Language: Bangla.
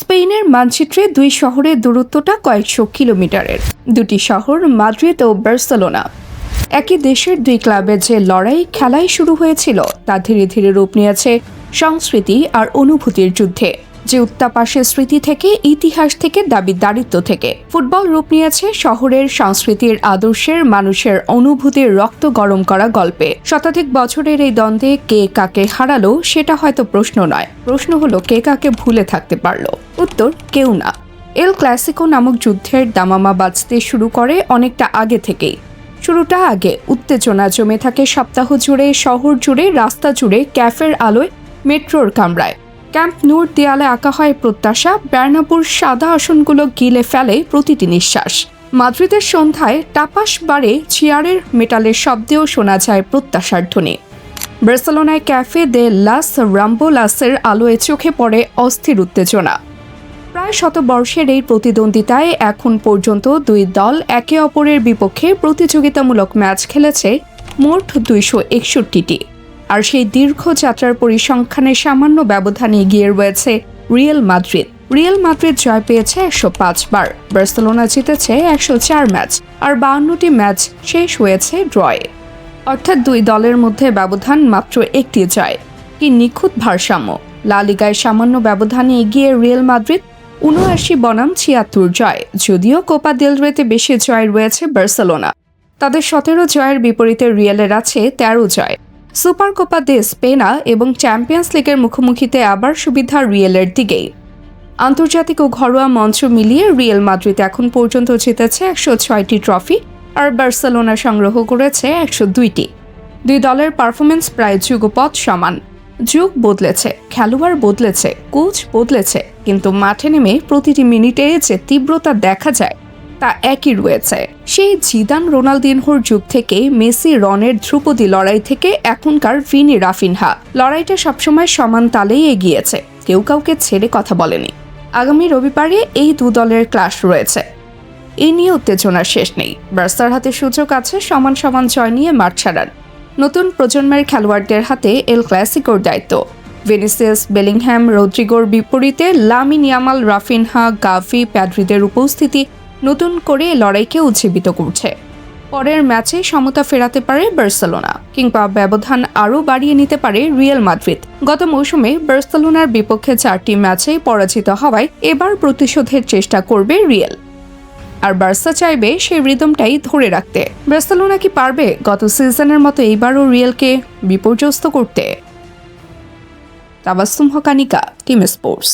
স্পেনের মানচিত্রে দুই শহরের দূরত্বটা কয়েকশো কিলোমিটারের। দুটি শহর মাদ্রিদ ও বার্সেলোনা। একই দেশের দুই ক্লাবের যে লড়াই, খেলাই শুরু হয়েছিল, তা ধীরে ধীরে রূপ নিয়েছে সংস্কৃতি আর অনুভূতির যুদ্ধে। যে উত্তাপ আসে স্মৃতি থেকে, ইতিহাস থেকে দাবিদারিত্ব থেকে। ফুটবল রূপ নিয়েছে শহরের সংস্কৃতির আদর্শের, মানুষের অনুভূতির রক্ত গরম করা গল্পে। শতাধিক বছরের এই দ্বন্দ্বে কে কাকে হারালো, সেটা হয়তো প্রশ্ন নয়। প্রশ্ন হলো, কে কাকে ভুলে থাকতে পারল? উত্তর, কেউ না। এল ক্লাসিকো নামক যুদ্ধের দামামা বাজতে শুরু করে অনেকটা আগে থেকেই। শুরুটা আগে। উত্তেজনা জমে থাকে সপ্তাহ জুড়ে, শহর জুড়ে, রাস্তা জুড়ে, ক্যাফের আলোয়, মেট্রোর কামরায়। ক্যাম্প নূর দেয়ালে আঁকা হয় প্রত্যাশা বের্নাপুর সাদা আসনগুলো গিলে ফেলে প্রতিটি নিঃশ্বাস। মাদ্রিদের সন্ধ্যায় টাপাস বারে চেয়ারের মেটালের শব্দেও শোনা যায় প্রত্যাশার ধ্বনি। বার্সেলোনায় ক্যাফে দে লাস রাম্বোলাসের আলোয় চোখে পড়ে অস্থির উত্তেজনা। প্রায় শতবর্ষের এই প্রতিদ্বন্দ্বিতায় এখন পর্যন্ত দুই দল একে অপরের বিপক্ষে প্রতিযোগিতামূলক ম্যাচ খেলেছে মোট দুইশো একষট্টিটি। আর সেই দীর্ঘ যাত্রার পরিসংখ্যানে সামান্য ব্যবধানে এগিয়ে রয়েছে রিয়েল মাদ্রিদ। রিয়েল মাদ্রিদ জয় পেয়েছে একশো পাঁচ বার। বার্সেলোনা জিতেছে একশো চার ম্যাচ, আর বাউন্নটি ম্যাচ শেষ হয়েছে ড্রয়ে। অর্থাৎ দুই দলের মধ্যে ব্যবধান মাত্র একটি জয়। কি নিখুঁত ভারসাম্য। লা লিগায় সামান্য ব্যবধানে এগিয়ে রিয়েল মাদ্রিদ উনআশি বনাম ছিয়াত্তর জয়, যদিও কোপা দেল রেতে বেশি জয় রয়েছে বার্সেলোনা। তাদের সতেরো জয়ের বিপরীতে রিয়েলের আছে তেরো জয়। সুপার কোপা দে স্পেনা এবং চ্যাম্পিয়ন্স লিগের মুখোমুখিতে আবার সুবিধা রিয়েলের দিকেই। আন্তর্জাতিক ও ঘরোয়া মঞ্চ মিলিয়ে রিয়েল মাদ্রিদ এখন পর্যন্ত জিতেছে একশো ছয়টি ট্রফি আর বার্সেলোনা সংগ্রহ করেছে একশো দুইটি। দুই দলের পারফরমেন্স প্রায় যুগপথ সমান। যুগ বদলেছে, খেলোয়াড় বদলেছে, কোচ বদলেছে, কিন্তু মাঠে নেমে প্রতিটি মিনিটে যে তীব্রতা দেখা যায় তা একই রয়েছে। সেই জিদান রোনালদিনহোর যুগ থেকে মেসি, রনের ধ্রুপদী লড়াই থেকে এখনকার ভিনি রাফিনহা। লড়াইটা সবসময় সমান তালেই এগিয়েছে। কেউ কাউকে ছেড়ে কথা বলেনি। আগামী রবিবারে এই দু দলের ক্লাস রয়েছে। এই নিয়ে উত্তেজনার শেষ নেই। বার্সার হাতে সুযোগ আছে, সমান সমান জয় নিয়ে মাঠ ছাড়ার। নতুন প্রজন্মের খেলোয়াড়দের হাতে এল ক্লাসিকোর দায়িত্ব। ভেনিসিয়াস বেলিংহ্যাম রদ্রিগোর বিপরীতে লামিন ইয়ামাল, রাফিনহা, গাভি, প্যাড্রিদের উপস্থিতি নতুন করে লড়াইকে উজ্জীবিত করছে। পরের ম্যাচে সমতা ফেরাতে পারে বার্সেলোনা কিংবা ব্যবধান আরও বাড়িয়ে নিতে পারে রিয়েল মাদ্রিদ। গত মৌসুমে বার্সেলোনার বিপক্ষে চারটি ম্যাচেই পরাজিত হওয়ায় এবার প্রতিশোধের চেষ্টা করবে রিয়েল। আর বার্সা চাইবে সেই রিদমটাই ধরে রাখতে। বার্সেলোনা কি পারবে গত সিজনের মতো এইবারও রিয়েলকে বিপর্যস্ত করতে? তাবাস্তুম হকানিকা, টিম স্পোর্টস।